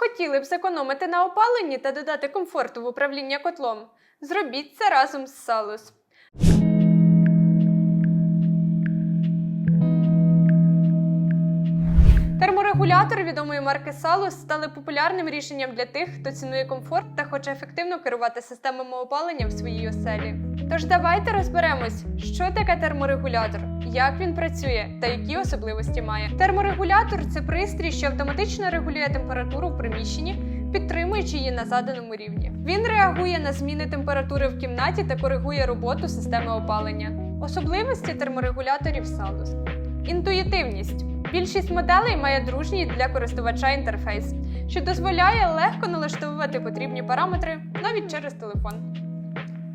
Хотіли б зекономити на опаленні та додати комфорту в управління котлом? Зробіть це разом з Salus. Терморегулятори відомої марки Salus стали популярним рішенням для тих, хто цінує комфорт та хоче ефективно керувати системами опалення в своїй оселі. Тож давайте розберемось, що таке терморегулятор, як він працює та які особливості має. Терморегулятор це пристрій, що автоматично регулює температуру в приміщенні, підтримуючи її на заданому рівні. Він реагує на зміни температури в кімнаті та коригує роботу системи опалення. Особливості терморегуляторів Salus. Інтуїтивність. Більшість моделей має дружній для користувача інтерфейс, що дозволяє легко налаштовувати потрібні параметри навіть через телефон.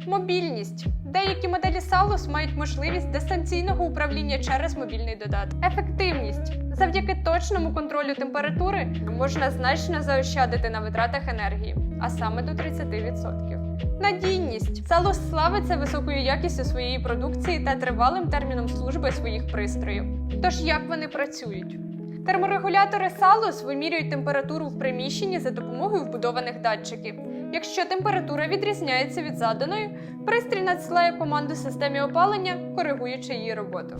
Мобільність. Деякі моделі Salus мають можливість дистанційного управління через мобільний додаток. Ефективність. Завдяки точному контролю температури можна значно заощадити на витратах енергії, а саме до 30%. Надійність. Salus славиться високою якістю своєї продукції та тривалим терміном служби своїх пристроїв. Тож як вони працюють? Терморегулятори Salus вимірюють температуру в приміщенні за допомогою вбудованих датчиків. Якщо температура відрізняється від заданої, пристрій надсилає команду системі опалення, коригуючи її роботу.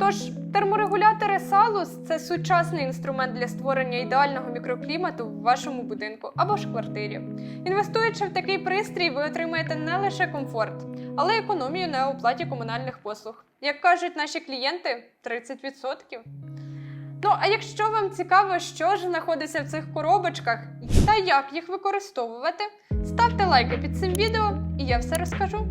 Тож, терморегулятори Salus – це сучасний інструмент для створення ідеального мікроклімату в вашому будинку або ж квартирі. Інвестуючи в такий пристрій, ви отримаєте не лише комфорт, але й економію на оплаті комунальних послуг. Як кажуть наші клієнти, 30%. Ну, а якщо вам цікаво, що ж знаходиться в цих коробочках та як їх використовувати, ставте лайки під цим відео, і я все розкажу.